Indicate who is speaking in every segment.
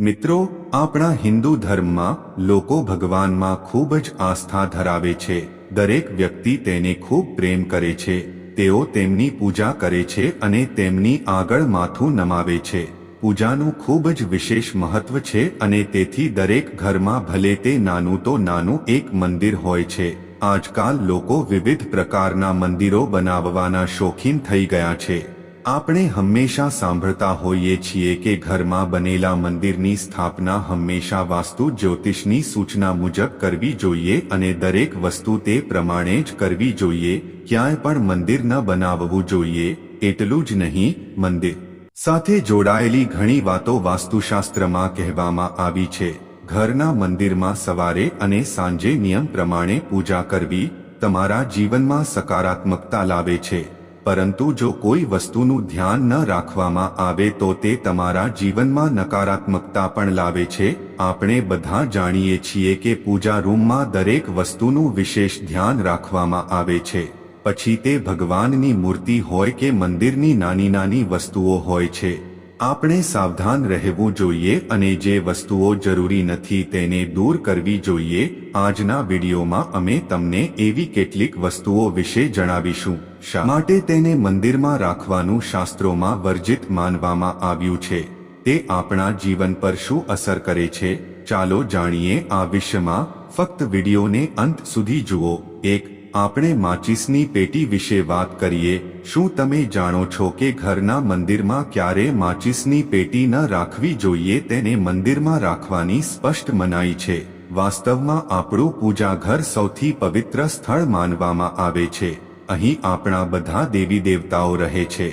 Speaker 1: મિત્રો, આપણા હિન્દુ ધર્મમાં લોકો ભગવાનમાં ખૂબ જ આસ્થા ધરાવે છે. દરેક વ્યક્તિ તેને ખૂબ પ્રેમ કરે છે. તેઓ તેમની પૂજા કરે છે અને તેમની આગળ માથું નમાવે છે. પૂજાનું ખૂબ જ વિશેષ મહત્વ છે અને તેથી દરેક ઘરમાં ભલે તે નાનું તો નાનું એક મંદિર હોય છે. આજકાલ લોકો વિવિધ પ્રકારના મંદિરો બનાવવાના શોખીન થઈ ગયા છે. આપણે હંમેશા સાંભળતા હોઈએ છીએ કે ઘરમાં બનેલા મંદિરની સ્થાપના હંમેશા વાસ્તુ જ્યોતિષની સૂચના મુજબ કરવી જોઈએ અને દરેક વસ્તુ તે પ્રમાણે જ કરવી જોઈએ, ક્યાંય પણ મંદિર ન બનાવવું જોઈએ, એટલું જ નહીં, મંદિર. સાથે જોડાયેલી ઘણી વાતો વાસ્તુશાસ્ત્રમાં કહેવામાં આવી છે. ઘરના મંદિરમાં સવારે અને સાંજે નિયમ પ્રમાણે પૂજા કરવી તમારા જીવનમાં સકારાત્મકતા લાવે છે. પરંતુ જો કોઈ વસ્તુનું ધ્યાન ન રાખવામાં આવે તો તે તમારા જીવનમાં નકારાત્મકતા પણ લાવે છે. આપણે બધા જાણીએ છીએ કે પૂજા રૂમમાં દરેક વસ્તુનું વિશેષ ધ્યાન રાખવામાં આવે છે. પછી તે ભગવાનની મૂર્તિ હોય કે મંદિરની નાની નાની વસ્તુઓ હોય છે. આપણે સાવધાન રહેવું જોઈએ અને જે વસ્તુઓ જરૂરી નથી તેને દૂર કરવી જોઈએ. આજના વિડીયોમાં અમે તમને એવી કેટલીક વસ્તુઓ વિશે જણાવીશું. શા માટે તેને મંદિરમાં રાખવાનું શાસ્ત્રોમાં વર્જિત માનવામાં આવ્યું છે? તે આપણા જીવન પર શું અસર કરે છે? ચાલો જાણીએ આ વિષયમાં. ફક્ત વિડીયોને અંત સુધી જુઓ. એક આપણે માચીસની પેટી વિશે વાત કરીએ, શું તમે જાણો છો કે ઘરના મંદિરમાં ક્યારે માચીસની પેટી ન રાખવી જોઈએ તેને મંદિરમાં રાખવાની સ્પષ્ટ મનાઈ છે. વાસ્તવમાં આપણું પૂજા ઘર સૌથી પવિત્ર સ્થળ માનવામાં આવે છે. અહીં આપણા બધા દેવી દેવતાઓ રહે છે.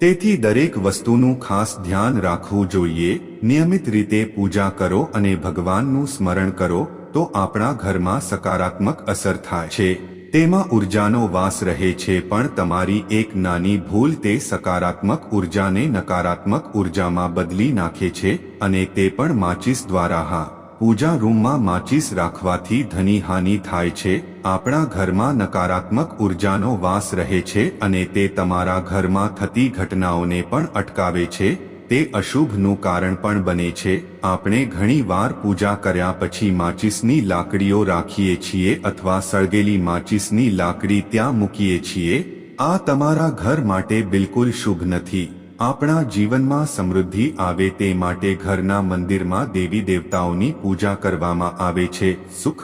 Speaker 1: તેથી દરેક વસ્તુનું ખાસ ધ્યાન રાખવું જોઈએ. નિયમિત રીતે પૂજા કરો અને ભગવાનનું સ્મરણ કરો, તો આપણા ઘરમાં સકારાત્મક અસર થાય છે. તેમાં ઉર્જાનો વાસ રહે છે, પણ તમારી એક નાની ભૂલ તે સકારાત્મક ઉર્જાને નકારાત્મક ઉર્જામાં બદલી નાખે છે અને તે પણ માચિસ દ્વારા, હા. પૂજા રૂમમાં માચિસ રાખવાથી ધની હાનિ થાય છે, આપણા ઘરમાં નકારાત્મક ઉર્જાનો વાસ રહે છે અને તે તમારા ઘરમાં થતી ઘટનાઓને પણ અટકાવે છે તે અશુભનું કારણ પણ બને છે. આપણે ઘણી વાર પૂજા કર્યા પછી માચિસની લાકડીઓ રાખીએ છીએ અથવા સળગેલી માચિસની લાકડી ત્યાં મૂકીએ છીએ. આ તમારા ઘર માટે બિલકુલ શુભ નથી. આપણા જીવનમાં સમૃદ્ધિ આવે તે માટે ઘરના મંદિરમાં દેવી દેવતાઓની પૂજા કરવામાં આવે છે. સુખ.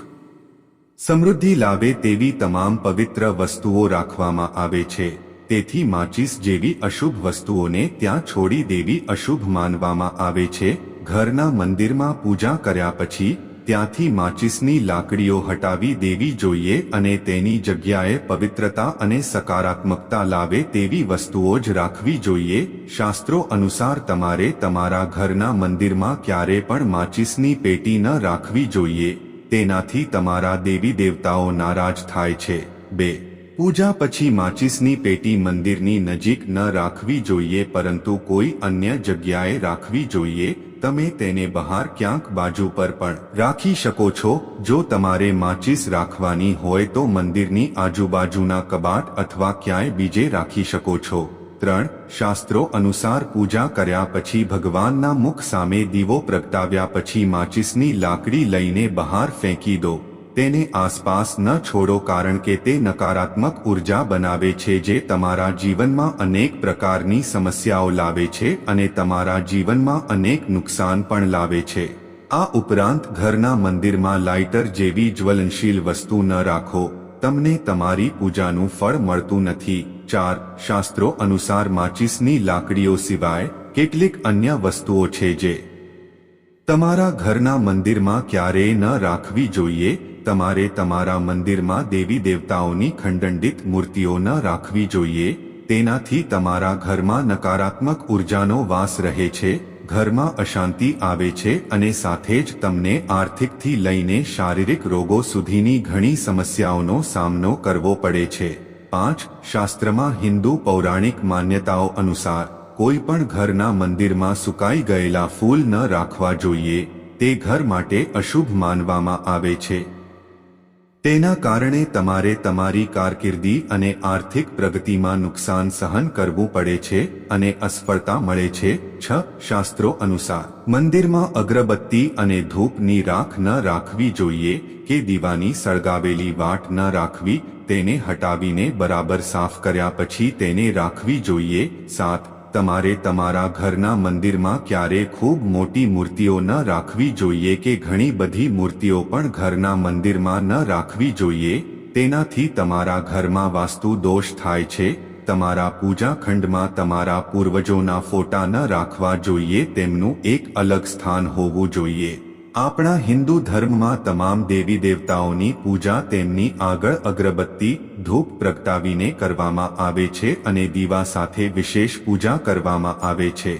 Speaker 1: સમૃદ્ધિ લાવે તેવી તમામ પવિત્ર વસ્તુઓ રાખવામાં આવે છે. તેથી માચિસ જેવી અશુભ વસ્તુઓને ત્યાં છોડી દેવી અશુભ માનવામાં આવે છે. ઘરના મંદિરમાં પૂજા કર્યા પછી ત્યાંથી માચિસની લાકડીઓ હટાવી દેવી જોઈએ અને તેની જગ્યાએ પવિત્રતા અને સકારાત્મકતા લાવે તેવી વસ્તુઓ જ રાખવી જોઈએ. શાસ્ત્રો અનુસાર તમારે તમારા ઘરના મંદિરમાં ક્યારે પણ માચિસની પેટી ન રાખવી જોઈએ. તેનાથી તમારા દેવી દેવતાઓ નારાજ થાય છે. બે પૂજા પછી માચિસની પેટી મંદિરની નજીક ન રાખવી જોઈએ પરંતુ કોઈ અન્ય જગ્યાએ રાખવી જોઈએ, તમે તેને બહાર ક્યાંક બાજુ પર પણ રાખી શકો છો. જો તમારે માચિસ રાખવાની હોય તો મંદિરની આજુબાજુના કબાટ અથવા ક્યાંય બીજે રાખી શકો છો. ત્રણ, શાસ્ત્રો અનુસાર પૂજા કર્યા પછી ભગવાનના મુખ સામે દીવો પ્રગટાવ્યા પછી માચિસની લાકડી લઈને બહાર ફેંકી દો. તેને આસપાસ ન છોડો કારણ કે તે નકારાત્મક ઊર્જા બનાવે છે જે તમારા જીવનમાં અનેક પ્રકારની સમસ્યાઓ લાવે છે અને તમારા જીવનમાં અનેક નુકસાન પણ લાવે છે. આ ઉપરાંત ઘરના મંદિરમાં લાઇટર જેવી જ્વલનશીલ વસ્તુ ન રાખો. તમને તમારી પૂજાનું ફળ મળતું નથી. ચાર, શાસ્ત્રો અનુસાર માચિસની લાકડીઓ સિવાય કેટલીક અન્ય વસ્તુઓ છે જે તમારા ઘરના મંદિરમાં ક્યારેય ન રાખવી જોઈએ, તમારે તમારા મંદિરમાં દેવી દેવતાઓની ખંડંડિત મૂર્તિઓ ન રાખવી જોઈએ, તેનાથી તમારા ઘરમાં નકારાત્મક ઉર્જાનો વાસ રહે છે, ઘરમાં અશાંતિ આવે છે અને સાથે જ તમને આર્થિકથી લઈને શારીરિક રોગો સુધીની ઘણી સમસ્યાઓનો સામનો કરવો પડે છે. પાંચ, શાસ્ત્રમાં હિન્દુ પૌરાણિક માન્યતાઓ અનુસાર કોઈ પણ ઘરના મંદિરમાં સુકાઈ ગયેલા ફૂલ ન રાખવા જોઈએ, તે ઘર માટે અશુભ માનવામાં આવે છે. તેના કારણે તમારે તમારી કારકિર્દી અને આર્થિક પ્રગતિમાં નુકસાન સહન કરવું પડે છે અને અસફળતા મળે છે, છ શાસ્ત્રો અનુસાર. મંદિરમાં અગરબત્તી અને ધૂપની રાખ ન રાખવી જોઈએ કે દીવાની સળગાવેલી વાટ ન રાખવી, તેને હટાવીને બરાબર સાફ કર્યા પછી તેને રાખવી જોઈએ, સાત તમારે તમારા ઘરના મંદિરમાં ક્યારે ખૂબ મોટી મૂર્તિઓ ન રાખવી જોઈએ કે ઘણી બધી મૂર્તિઓ પણ ઘરના મંદિરમાં ન રાખવી જોઈએ? તેનાથી તમારા ઘરમાં વાસ્તુ દોષ થાય છે. તમારા પૂજા ખંડમાં તમારા પૂર્વજોના ફોટા ન રાખવા જોઈએ. તેમનું એક અલગ સ્થાન હોવું જોઈએ. આપણા હિન્દુ ધર્મમાં તમામ દેવી દેવતાઓની પૂજા તેમની આગળ અગરબત્તી, ધૂપ પ્રગટાવીને કરવામાં આવે છે અને દીવા સાથે વિશેષ પૂજા કરવામાં આવે છે.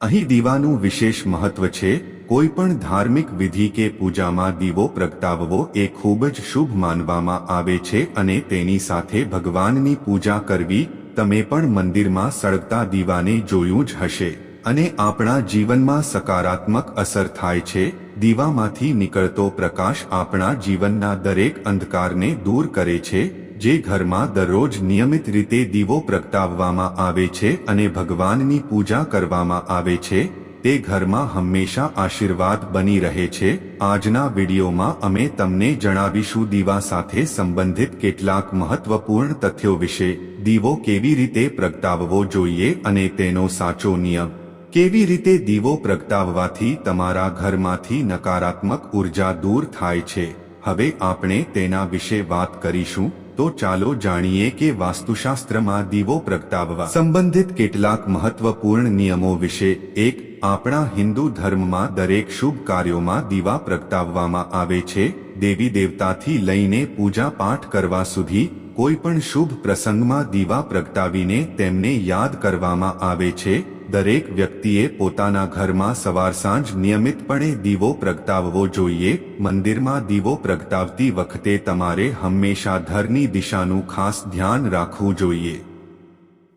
Speaker 1: અહીં દીવાનું વિશેષ મહત્વ છે, કોઈ પણ ધાર્મિક વિધિ કે પૂજામાં દીવો પ્રગટાવવો એ ખૂબ જ શુભ માનવામાં આવે છે અને તેની સાથે ભગવાનની પૂજા કરવી, તમે પણ મંદિરમાં સળગતા દીવાને જોયું જ હશે. અને આપણા જીવનમાં સકારાત્મક અસર થાય છે, દીવામાંથી નીકળતો પ્રકાશ આપણા જીવનના દરેક અંધકારને દૂર કરે છે, જે ઘરમાં દરરોજ નિયમિત રીતે દીવો પ્રગટાવવામાં આવે છે અને ભગવાનની પૂજા કરવામાં આવે છે, તે ઘરમાં હંમેશા આશીર્વાદ બની રહે છે. આજના વિડીયોમાં અમે તમને જણાવીશું દીવા સાથે સંબંધિત કેટલાક મહત્વપૂર્ણ તથ્યો વિશે. દીવો કેવી રીતે પ્રગટાવવો જોઈએ અને તેનો સાચો નિયમ? કેવી રીતે દીવો પ્રગટાવવાથી તમારા ઘરમાંથી નકારાત્મક ઊર્જા દૂર થાય છે? હવે આપણે તેના વિશે વાત કરીશું. તો ચાલો જાણીએ કે વાસ્તુશાસ્ત્રમાં દીવો પ્રગટાવવા સંબંધિત કેટલાક મહત્વપૂર્ણ નિયમો વિશે. એક, આપણા હિન્દુ ધર્મમાં દરેક શુભ કાર્યોમાં દીવા પ્રગટાવવામાં આવે છે. દેવી દેવતાથી લઈને પૂજા પાઠ કરવા સુધી કોઈ પણ શુભ પ્રસંગમાં દીવા પ્રગટાવીને તેમને યાદ કરવામાં આવે છે. દરેક વ્યક્તિએ પોતાના ઘરમાં સવાર સાંજ નિયમિતપણે દીવો પ્રગટાવવો જોઈએ. મંદિરમાં દીવો પ્રગટાવતી વખતે તમારે હંમેશા ધરની દિશાનું ખાસ ધ્યાન રાખવું જોઈએ.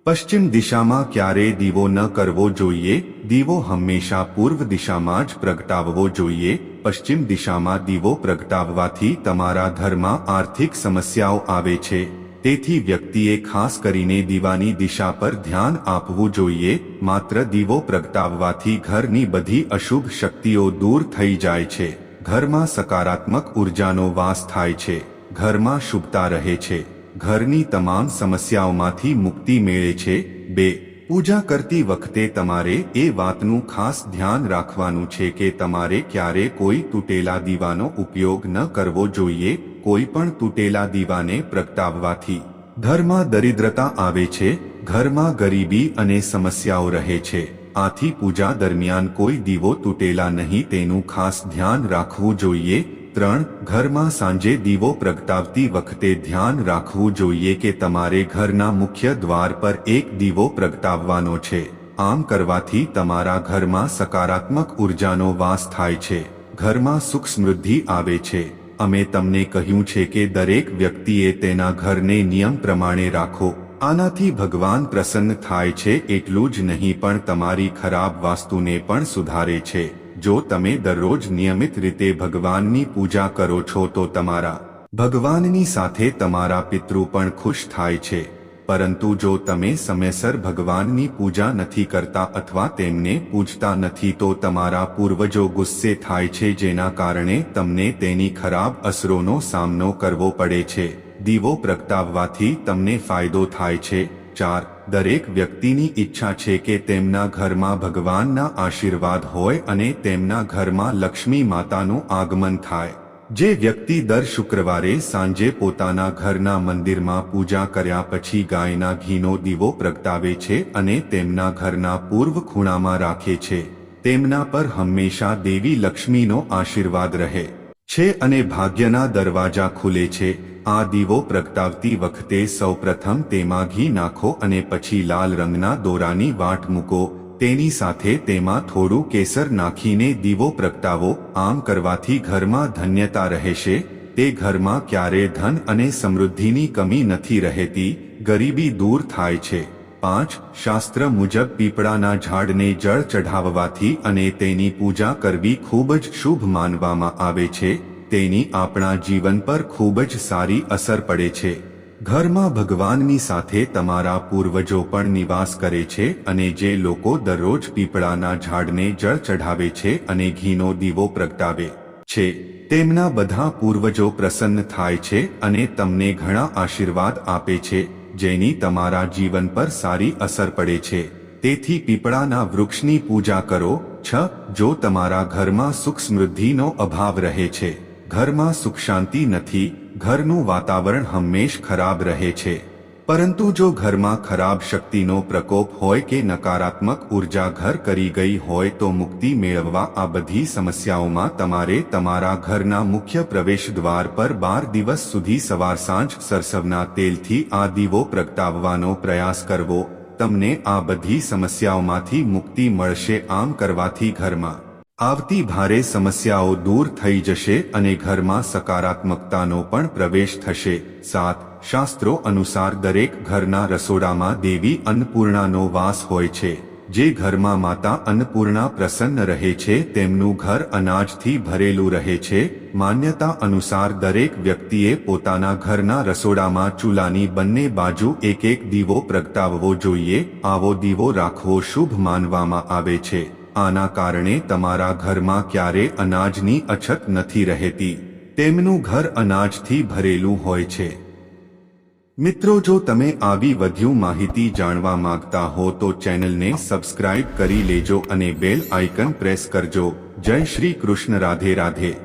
Speaker 1: પશ્ચિમ દિશામાં ક્યારેય દીવો ન કરવો જોઈએ. દીવો હંમેશા પૂર્વ દિશામાં જ પ્રગટાવવો જોઈએ. પશ્ચિમ દિશામાં દીવો પ્રગટાવવાથી તમારા ઘરમાં આર્થિક સમસ્યાઓ આવે છે. તેથી વ્યક્તિએ ખાસ કરીને દીવાની દિશા પર ધ્યાન આપવું જોઈએ, માત્ર દીવો પ્રગટાવવાથી ઘરની બધી અશુભ શક્તિઓ દૂર થઈ જાય છે. ઘરમાં સકારાત્મક ઉર્જાનો વાસ થાય છે. ઘરમાં શુભતા રહે છે. ઘરની તમામ સમસ્યાઓમાંથી મુક્તિ મેળે છે. બે પૂજા કરતી વખતે તમારે એ વાતનું ખાસ ધ્યાન રાખવાનું છે કે તમારે ક્યારે કોઈ તૂટેલા દીવાનો ઉપયોગ ન કરવો જોઈએ, કોઈ પણ તૂટેલા દીવાને પ્રગટાવવાથી. ઘરમાં દરિદ્રતા આવે છે, ઘરમાં ગરીબી અને સમસ્યાઓ રહે છે. આથી પૂજા દરમિયાન કોઈ દીવો તૂટેલા નહીં તેનું ખાસ ધ્યાન રાખવું જોઈએ ત્રણ ઘરમાં સાંજે દીવો પ્રગટાવતી વખતે ધ્યાન રાખવું જોઈએ કે તમારે ઘરના મુખ્ય દ્વાર પર એક દીવો પ્રગટાવવાનો છે. આમ કરવાથી તમારા ઘરમાં સકારાત્મક ઉર્જાનો વાસ થાય છે. ઘરમાં સુખ સમૃદ્ધિ આવે છે. અમે તમને કહ્યું છે કે દરેક વ્યક્તિએ તેના ઘરને નિયમ પ્રમાણે રાખો. આનાથી ભગવાન પ્રસન્ન થાય છે એટલું જ નહીં પણ તમારી ખરાબ વાસ્તુને પણ સુધારે છે. જો તમે દરરોજ નિયમિત રીતે ભગવાનની પૂજા કરો છો તો તમારા ભગવાનની સાથે તમારા પિતૃ પણ ખુશ થાય છે. પરંતુ જો તમે સમયસર ભગવાનની પૂજા નથી કરતા અથવા તેમને પૂજતા નથી તો તમારા પૂર્વજો ગુસ્સે થાય છે જેના કારણે તમને તેની ખરાબ અસરોનો સામનો કરવો પડે છે. દીવો પ્રગટાવવાથી તમને ફાયદો થાય છે. ચાર દરેક વ્યક્તિની ઈચ્છા છે કે તેમના ઘરમાં ભગવાનના આશીર્વાદ હોય અને તેમના ઘરમાં લક્ષ્મી માતાનું આગમન થાય. જે વ્યક્તિ દર શુક્રવારે સાંજે પોતાના ઘરના મંદિરમાં પૂજા કર્યા પછી ગાયના ઘીનો દીવો પ્રગટાવે છે અને તેમના ઘરના પૂર્વ ખૂણામાં રાખે છે. તેમના પર હંમેશા દેવી લક્ષ્મીનો આશીર્વાદ રહે છે અને ભાગ્યના દરવાજા ખુલે છે. આ દીવો પ્રગટાવતી વખતે સૌપ્રથમ તેમાં ઘી નાખો અને પછી લાલ રંગના દોરાની વાટ મૂકો. તેની સાથે તેમાં થોડું કેસર નાખીને દીવો પ્રગટાવો. આમ કરવાથી ઘરમાં ધન્યતા રહેશે. તે ઘરમાં ક્યારે ધન અને સમૃદ્ધિની કમી નથી રહેતી. ગરીબી દૂર થાય છે. પાંચ, શાસ્ત્ર મુજબ પીપળાના ઝાડને જળ ચઢાવવાથી અને તેની પૂજા કરવી ખૂબ જ શુભ માનવામાં આવે છે. તેની આપણા જીવન પર ખૂબ જ સારી અસર પડે છે. ઘરમાં ભગવાનની સાથે તમારા પૂર્વજો પણ નિવાસ કરે છે અને જે લોકો દરરોજ પીપળાના ઝાડને જળ ચઢાવે છે અને ઘીનો દીવો પ્રગટાવે છે, તેમના બધા પૂર્વજો પ્રસન્ન થાય છે અને તમને ઘણા આશીર્વાદ આપે છે, જેની તમારા જીવન પર સારી અસર પડે છે. તેથી પીપળાના વૃક્ષની પૂજા કરો, છ, જો તમારા ઘરમાં સુખ સમૃદ્ધિનો અભાવ રહે છે. ઘરમાં સુખ શાંતિ નથી, ઘરનું વાતાવરણ હંમેશ ખરાબ રહે છે. પરંતુ જો ઘરમાં ખરાબ શક્તિનો પ્રકોપ હોય કે નકારાત્મક ઊર્જા ઘર કરી ગઈ હોય તો મુક્તિ મેળવવા આ બધી સમસ્યાઓમાં તમારે તમારા ઘરના મુખ્ય પ્રવેશ દ્વાર પર બાર દિવસ સુધી સવાર સાંજ સરસવના તેલથી આ દીવો પ્રગટાવવાનો પ્રયાસ કરવો. તમને આ બધી સમસ્યાઓમાંથી મુક્તિ મળશે આમ કરવાથી ઘરમાં આવતી ભારે સમસ્યાઓ દૂર થઈ જશે અને ઘરમાં સકારાત્મકતાનો પણ પ્રવેશ થશે. સાત, શાસ્ત્રો અનુસાર દરેક ઘરના રસોડામાં દેવી અન્નપૂર્ણાનો વાસ હોય છે. જે ઘરમાં માતા અન્નપૂર્ણા પ્રસન્ન રહે છે, તેમનું ઘર અનાજથી ભરેલું રહે છે. માન્યતા અનુસાર દરેક વ્યક્તિએ પોતાના ઘરના રસોડામાં ચૂલાની બંને બાજુ એક એક દીવો પ્રગટાવવો જોઈએ. આવો દીવો રાખવો શુભ માનવામાં આવે છે. આના કારણે તમારા ઘરમાં ક્યારે અનાજની અછત નથી રહેતી. તેમનું ઘર અનાજથી ભરેલું હોય છે. મિત્રો, જો તમે આવી વધુ માહિતી જાણવા માંગતા હો, તો ચેનલને સબસ્ક્રાઇબ કરી લેજો અને બેલ આઇકન પ્રેસ કરજો. જય શ્રી કૃષ્ણ, રાધે રાધે.